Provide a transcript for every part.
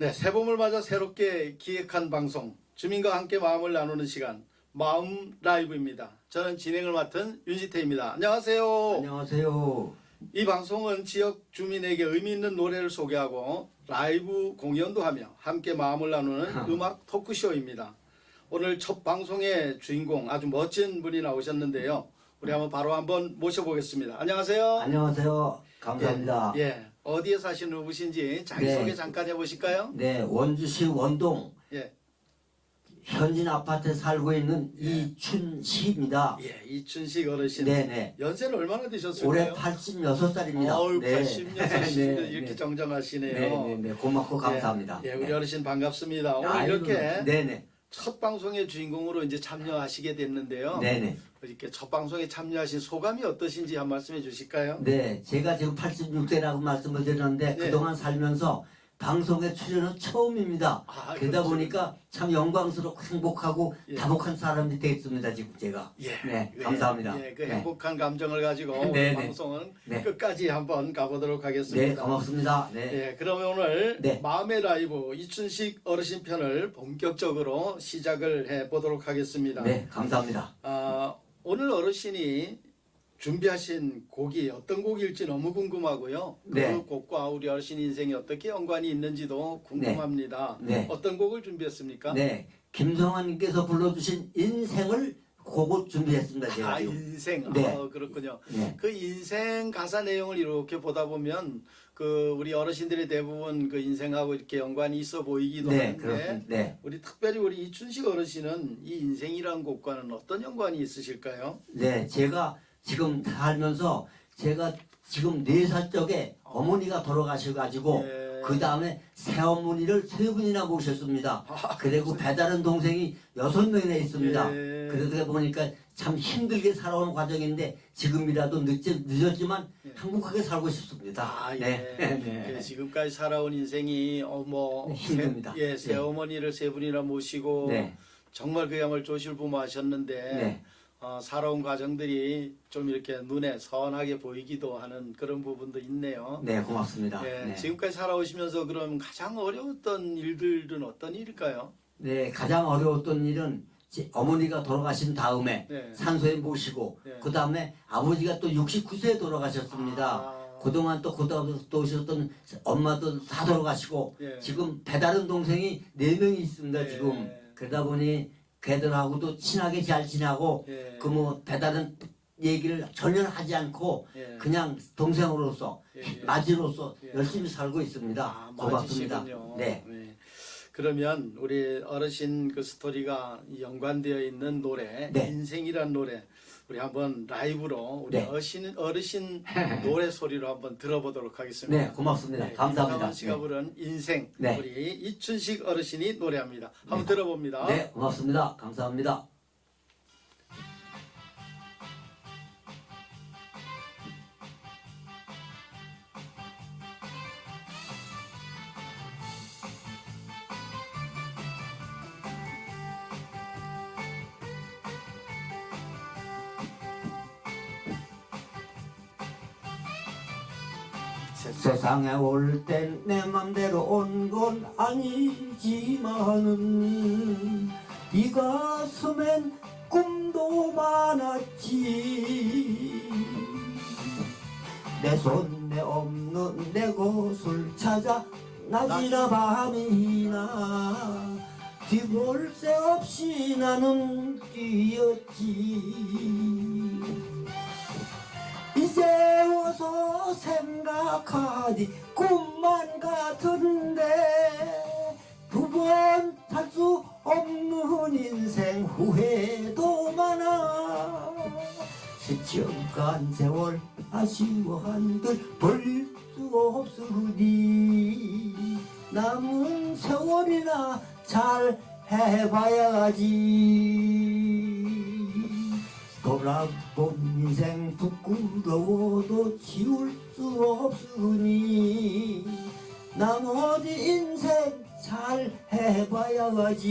네, 새봄을 맞아 새롭게 기획한 방송 주민과 함께 마음을 나누는 시간 마음 라이브입니다. 저는 진행을 맡은 윤지태입니다. 안녕하세요. 안녕하세요. 이 방송은 지역 주민에게 의미 있는 노래를 소개하고 라이브 공연도 하며 함께 마음을 나누는 음악 토크쇼입니다. 오늘 첫 방송의 주인공 아주 멋진 분이 나오셨는데요. 우리 한번 바로 한번 모셔보겠습니다. 안녕하세요. 안녕하세요. 감사합니다. 예, 예. 어디에 사시는 누구신지 자기소개 네. 잠깐 해보실까요? 네, 원주시 원동 예. 현진 아파트에 살고 있는 예. 이춘식입니다. 예, 이춘식 어르신. 네네. 연세는 얼마나 되셨을까요? 올해 86살입니다. 어우, 86이신데 이렇게 네. 정정하시네요. 네네네. 고맙고 감사합니다. 예, 예, 우리 네. 어르신 반갑습니다. 오늘 아이고, 이렇게 네네. 첫 방송의 주인공으로 이제 참여하시게 됐는데요. 네네. 이렇게 첫 방송에 참여하신 소감이 어떠신지 한 말씀해 주실까요? 네, 제가 지금 86세라고 말씀을 드렸는데 네. 그동안 살면서 방송에 출연은 처음입니다. 아, 그러다 그렇죠. 보니까 참 영광스럽고 행복하고 예. 다복한 사람이 되겠습니다, 지금 제가. 예, 네, 예, 감사합니다. 예, 그 네. 행복한 감정을 가지고 오늘 네, 네. 방송은 네. 끝까지 한번 가보도록 하겠습니다. 네, 고맙습니다. 네. 예, 그러면 오늘 네. 마음의 라이브 이춘식 어르신 편을 본격적으로 시작을 해 보도록 하겠습니다. 네, 감사합니다. 아, 오늘 어르신이 준비하신 곡이 어떤 곡일지 너무 궁금하고요. 그 네. 곡과 우리 어르신 인생이 어떻게 연관이 있는지도 궁금합니다. 네. 어떤 곡을 준비했습니까? 네, 김성환님께서 불러주신 인생을 곡을 준비했습니다. 제가 아, 지금. 인생. 네. 아, 그렇군요. 네. 그 인생 가사 내용을 이렇게 보다 보면 그 우리 어르신들의 대부분 그 인생하고 이렇게 연관이 있어 보이기도 네, 하는데 그렇습니다. 네, 우리 특별히 우리 이춘식 어르신은 이 인생이라는 곡과는 어떤 연관이 있으실까요? 네, 제가 지금 살면서 제가 지금 네 살 적에 어머니가 돌아가셔가지고 예. 그 다음에 새어머니를 세 분이나 모셨습니다. 아, 그리고 배다른 동생이 여섯 명이나 있습니다. 예. 그러다 보니까 참 힘들게 살아오는 과정인데 지금이라도 늦지, 늦었지만 행복하게 살고 싶습니다. 아, 예. 네. 네. 그 지금까지 살아온 인생이 어 뭐 네, 힘듭니다. 예, 네. 새어머니를 세 분이나 모시고 네. 정말 그야말로 조실부모하셨는데 네. 어, 살아온 과정들이 좀 이렇게 눈에 선하게 보이기도 하는 그런 부분도 있네요. 네, 고맙습니다. 예, 네. 지금까지 살아오시면서 그럼 가장 어려웠던 일들은 어떤 일일까요? 네, 가장 어려웠던 일은 제 어머니가 돌아가신 다음에 네. 산소에 모시고 네. 그 다음에 아버지가 또 69세에 돌아가셨습니다. 아. 그동안 또 고등학교 오셨던 엄마도 다 돌아가시고 예. 지금 배다른 동생이 네 명이 있습니다. 예. 지금 그러다 보니 걔들하고도 친하게 잘 지내고 예. 그 뭐 배다른 얘기를 전혀 하지 않고 예. 그냥 동생으로서 예, 예. 맞이로서 예. 열심히 살고 있습니다. 아, 고맙습니다. 맞으시군요. 네. 그러면 우리 어르신 그 스토리가 연관되어 있는 노래 네. 인생이란 노래 우리 한번 라이브로 우리 네. 어르신 어르신 노래 소리로 한번 들어보도록 하겠습니다. 네, 고맙습니다. 네, 감사합니다. 씨가 네. 부른 인생 네. 우리 이춘식 어르신이 노래합니다. 한번 네. 들어봅니다. 네, 고맙습니다. 감사합니다. 세상에 올 땐 내 맘대로 온 건 아니지만은 이 가슴엔 꿈도 많았지. 내 손에 없는 내 곳을 찾아 낮이나 밤이나 뒤볼 새 없이 나는 뛰었지 와서 생각하니 꿈만 같은데 두번살수 없는 인생 후회도 많아. 스쳐간 세월 아쉬워 한들 돌릴 수 없으니 남은 세월이나 잘 해봐야지 돌아본 인생 부끄러워도 지울 수 없으니 나머지 인생 잘 해봐야지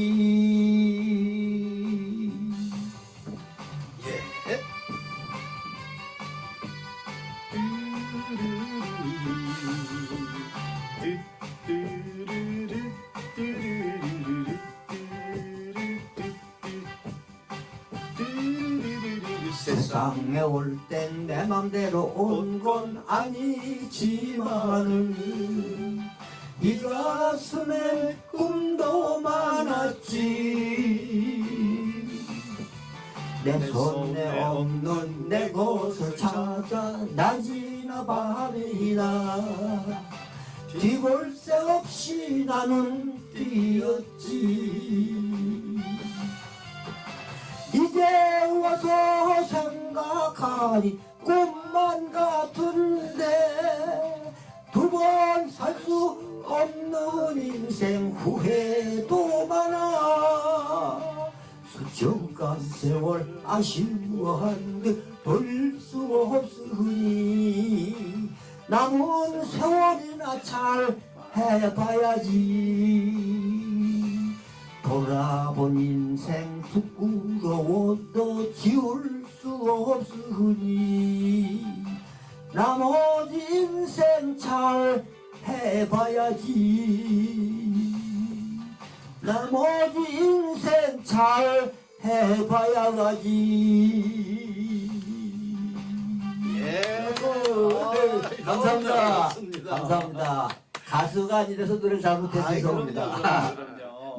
세상에 올 땐 내 맘대로 온 건 아니지만은 이 가슴에 꿈도 많았지. 내 손에 없는 내 것을 찾아 낮이나 밤이나 뒤볼 새 없이 나는 뛰었지 와서 생각하니 꿈만 같은데 두 번 살 수 없는 인생 후회도 많아. 수정간 세월 아쉬워한 듯 돌릴 수 없으니 남은 세월이나 잘 해봐야지 돌아본 인생 부끄러워도 지울 수 없으니 나머지 인생 잘 해봐야지 나머지 인생 잘 해봐야지 예. 네, 감사합니다. 좋습니다. 감사합니다. 가수가 아니라서 노래 잘못해서 그럼요, 죄송합니다.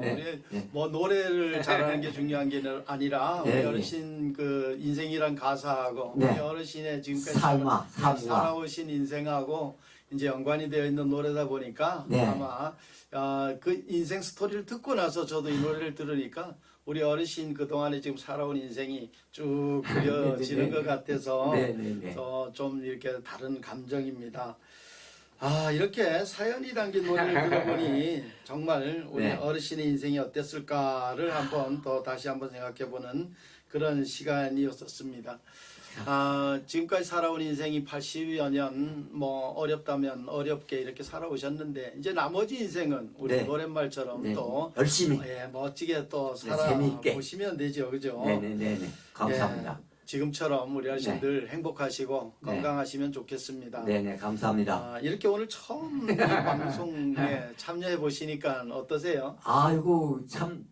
네, 우리 네. 뭐 노래를 잘하는 게 중요한 게 아니라 우리 네, 네. 어르신 그 인생이란 가사하고 네. 우리 어르신의 지금까지 삶아, 살- 삶과. 살아오신 인생하고 이제 연관이 되어 있는 노래다 보니까 네. 아마 어, 그 인생 스토리를 듣고 나서 저도 이 노래를 들으니까 우리 어르신 그 동안에 지금 살아온 인생이 쭉 그려지는 네, 네, 것 같아서 네, 네, 네. 어, 좀 이렇게 다른 감정입니다. 아 이렇게 사연이 담긴 노래를 들어보니 정말 우리 네. 어르신의 인생이 어땠을까를 한번 더 다시 한번 생각해보는 그런 시간이었었습니다. 아 지금까지 살아온 인생이 80여 년 뭐 어렵다면 어렵게 이렇게 살아오셨는데 이제 나머지 인생은 우리 네. 노랫말처럼 네, 또 열심히. 예, 멋지게 또 네, 재미있게. 살아보시면 되죠, 그죠? 네네네네. 감사합니다. 예, 지금처럼 우리 어르신들 행복하시고 네. 건강하시면 좋겠습니다. 네네 감사합니다. 아, 이렇게 오늘 처음 이 방송에 참여해 보시니까 어떠세요? 아이고 참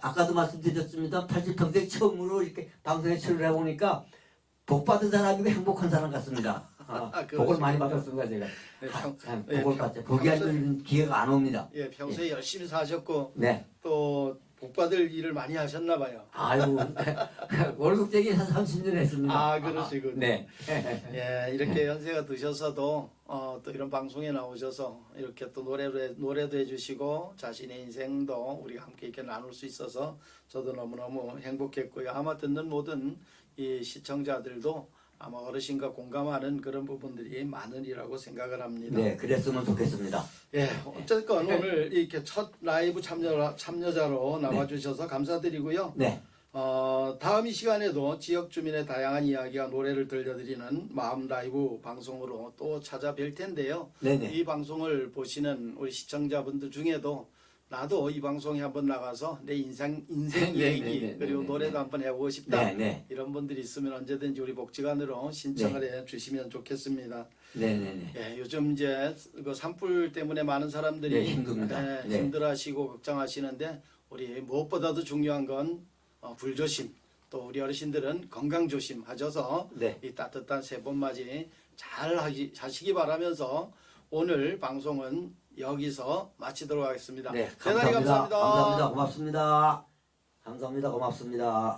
아까도 말씀드렸습니다. 80평생 처음으로 이렇게 방송에 출연해 보니까 복 받은 사람이고 행복한 사람 같습니다. 아, 아, 복을 그러시군요. 많이 받았습니다 제가. 네, 평, 참 네, 복을 평- 받죠. 복이 아닌 기회가 안 옵니다. 예, 평소에 열심히 사셨고 네. 또 복받을 일을 많이 하셨나 봐요. 아유 월급쟁이 한 30년 했습니다. 아, 그러시군요. 네. 예, 이렇게 연세가 드셔서도 어, 또 이런 방송에 나오셔서 이렇게 또 노래도 해, 노래도 해주시고 자신의 인생도 우리가 함께 이렇게 나눌 수 있어서 저도 너무 너무 행복했고요. 아마 듣는 모든 이 시청자들도 아마 어르신과 공감하는 그런 부분들이 많으리라고 생각을 합니다. 네, 그랬으면 좋겠습니다. 예, 어쨌건 오늘 이렇게 첫 라이브 참여 참여자로 나와주셔서 감사드리고요. 네. 어, 다음 이 시간에도 지역 주민의 다양한 이야기와 노래를 들려드리는 마음 라이브 방송으로 또 찾아뵐 텐데요. 네네. 이 방송을 보시는 우리 시청자분들 중에도 나도 이 방송에 한번 나가서 내 인생 인생 네, 얘기 네, 네, 그리고 네, 노래도 네. 한번 해보고 싶다 네, 네. 이런 분들이 있으면 언제든지 우리 복지관으로 신청을 해 주시면 좋겠습니다. 네 네 네. 예, 요즘 이제 그 산불 때문에 많은 사람들이 네, 힘듭니다. 예, 네. 힘들어하시고 걱정하시는데 우리 무엇보다도 중요한 건 어, 불조심 또 우리 어르신들은 건강 조심하셔서 네. 이 따뜻한 새봄맞이 잘 하기, 하시기 바라면서 오늘 방송은 여기서 마치도록 하겠습니다. 네, 대단히 감사합니다. 감사합니다. 감사합니다. 고맙습니다. 감사합니다. 고맙습니다.